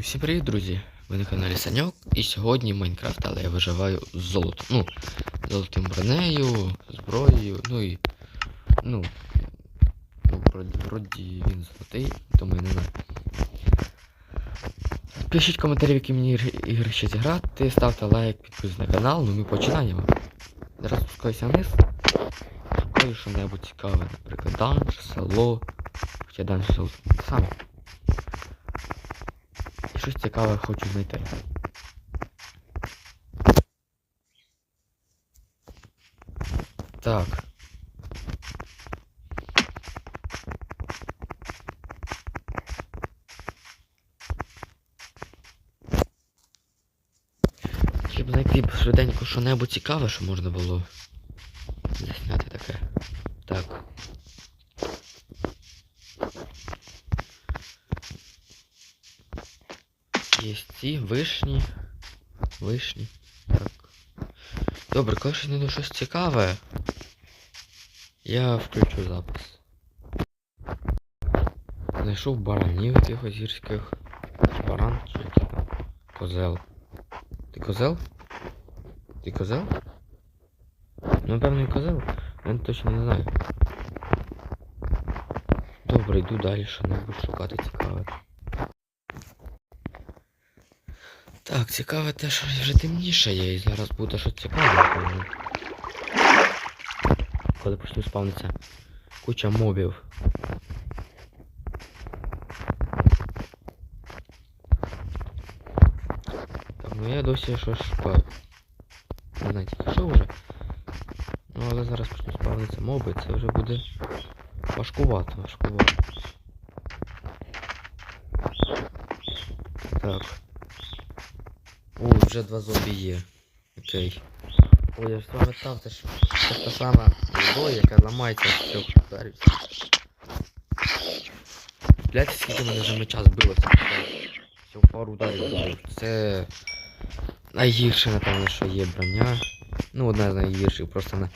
Всім привіт, друзі! Ви на каналі Саньок. І сьогодні Майнкрафт, але я виживаю з золотом. Ну, золотим бронею, зброєю, ну і. Ну. Ну, вроді, він золотий, тому я не знаю. Пишіть коментарі, які мені ігри- ще зіграти, ставте лайк, підписуйтесь на канал, ну ми починаємо. Зараз спускаюся вниз. Шукаю що-небудь цікаве, наприклад, данж, село. Хоча данж село саме. Щось цікаве хочу знайти. Так. Щоб знайти швиденько що-небудь цікаве, що можна було Є ці вишні. Вишні. Так. Добре, коли ще знайду щось цікаве. Я включу запис. Знайшов баранів якихось гірських. Баран чи там? Козел. Ти козел? Ти козел? Ну, напевно, і козел. Я точно не знаю. Добре, йду далі, що шукати цікаве. Так, цікаве те, що вже темніше є, і зараз буде щось цікаве. Коли почну спавнитися куча мобів. Так, ну я досі щось шукаю. Не знаю, тільки що вже. Ну але зараз почну спавнитися моби, це вже буде важкувато, важкувато. Так. Вже два зомбі є. Окей. Ой, я ж пам'ятав, це ж це та сама зброя, яка ламається з трьох. Блять, скільки мене вже меча збилося. Всього пару ударів збив. Це найгірше, напевно, що є броня. Ну, одна з найгірших, просто вона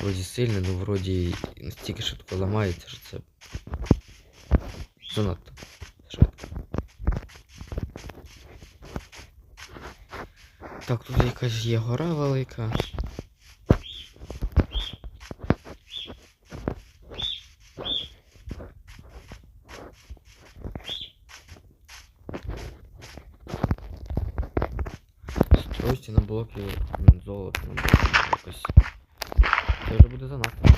вроді сильна, ну вроді настільки швидко ламається, що це занадто швидко. Так, тут якась є гора велика. Стройте на блоки золота, на блоки якось. Це вже буде занадто.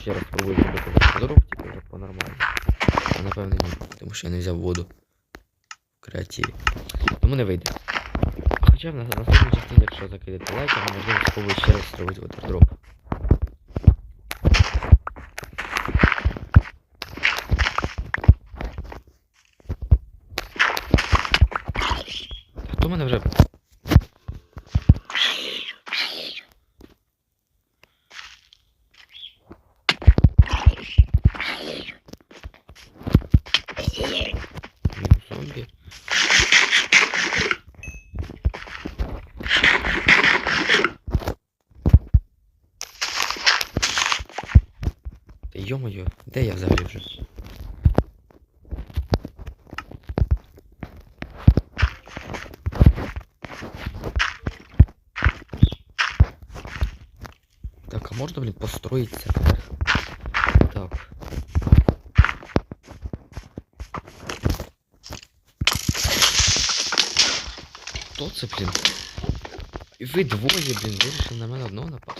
Ще раз спробую зробити дорогу, тільки вже по-нормальному. А напевно ні, тому що я не взяв воду в креативі. Тому не вийде. А хоча нас на наступній частині, якщо закидати лайк, можливо спробую ще раз зробити ватердроп. йо-моє, де я взагалі вже? Так, а можно, блин, построиться? Так. Хто це, блін? І ви двоє, блін, вирішили на мене одного напасти.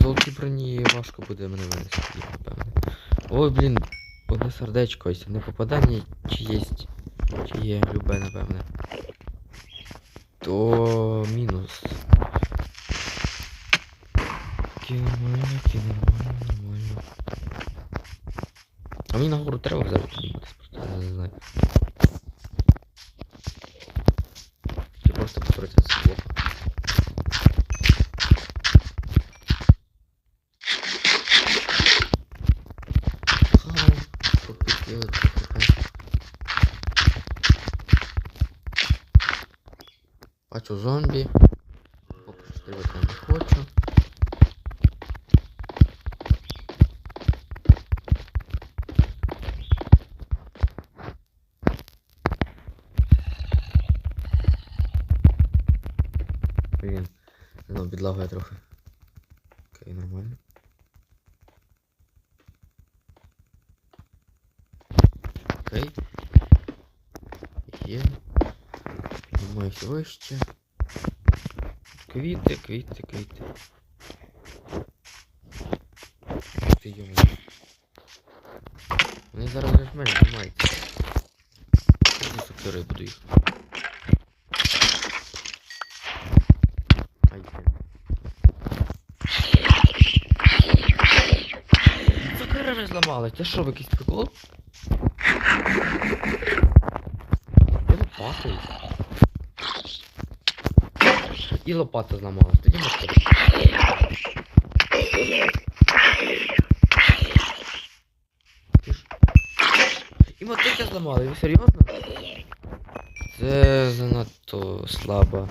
Золоті броні важко буде мене винести, напевно. Ой, блін, одне сердечко, ось не попадання чи єсть. Чи є любе, напевне. То мінус. Ки нормально, ки нормально, нормально. А мені нагору треба взяти просто не знаю. Багато зомбі. Поки що не хочу. Блін, ну підлагує трохи. Окей, нормально. Окей. Є. Піднімаюся вище. Квіти, квіти, квіти. Ти йому. Вони зараз вже в мене знімаються. Зі сокирою буду їх. Ай, зламалась. Це що, якийсь прикол? Де лопатою? І лопата зламалась. Тоді. Ти І мотика зламали, ви серйозно? Це занадто слаба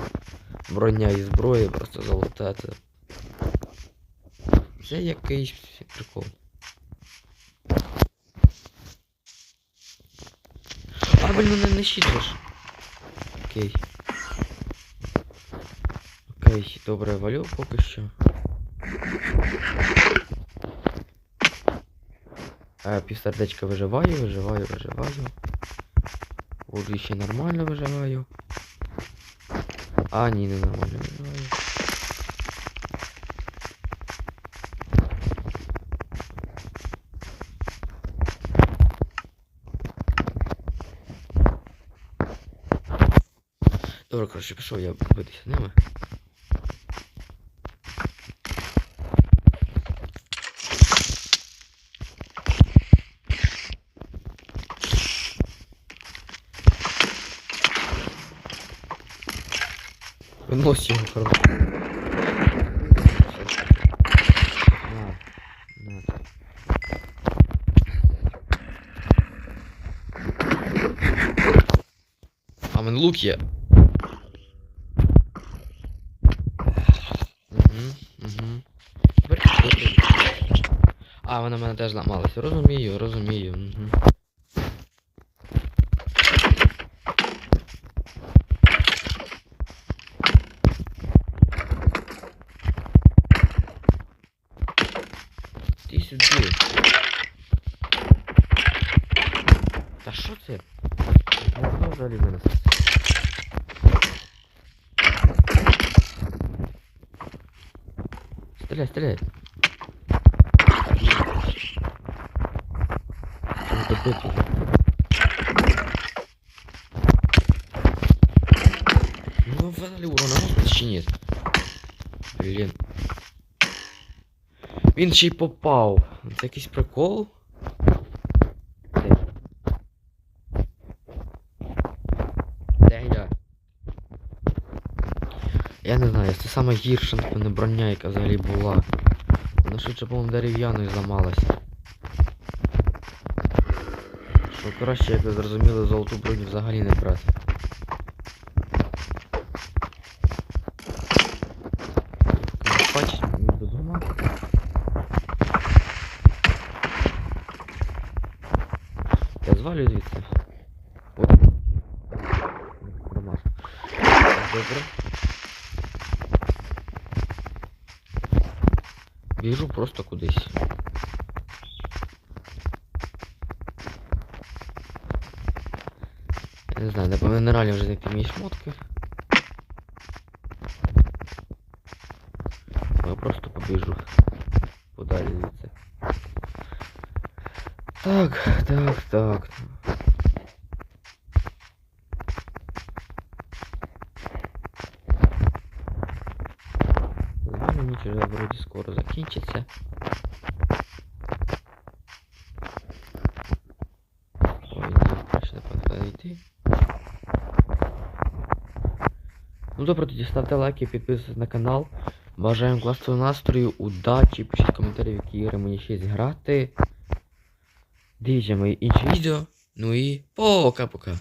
броня і зброя, просто золота. Це якийсь прикол. А, блін, мене не щитиш. Окей. Окей, добре, валю поки що. А, півсердечка виживаю, виживаю, виживаю. Воду ще нормально виживаю. А, ні, не нормально виживаю. Добре, коротше, пішов я битися ними. Вынось его, короче. А в мене лук угу. А, вона мене теж зламалася. Розумію, розумію. Угу. Сюди. Та що це? Я знов взагалі винес. Стреляй, стреляй. Надо добить уже. Ну, взагалі урона можна чи ні? Блін. Він ще й попав. Це якийсь прикол? Де? Я? Я не знаю, це саме гірша, напевно, броня, яка взагалі була. Вона швидше, по-моєму, дерев'яною зламалася. Що краще, як ви зрозуміли, золоту броню взагалі не брати. Біжу просто кудись. Я не знаю, напевно, нереально вже знайти мої шмотки. Я просто побіжу подалі звідси. Так, так, так. Закінчиться. Ой, ні, краще напевно. Ну добре, тоді ставте лайки, підписуйтесь на канал. Бажаємо класного настрою, удачі, пишіть коментарі, в які ігри мені ще грати. Дивіться мої інші відео. Ну і пока-пока.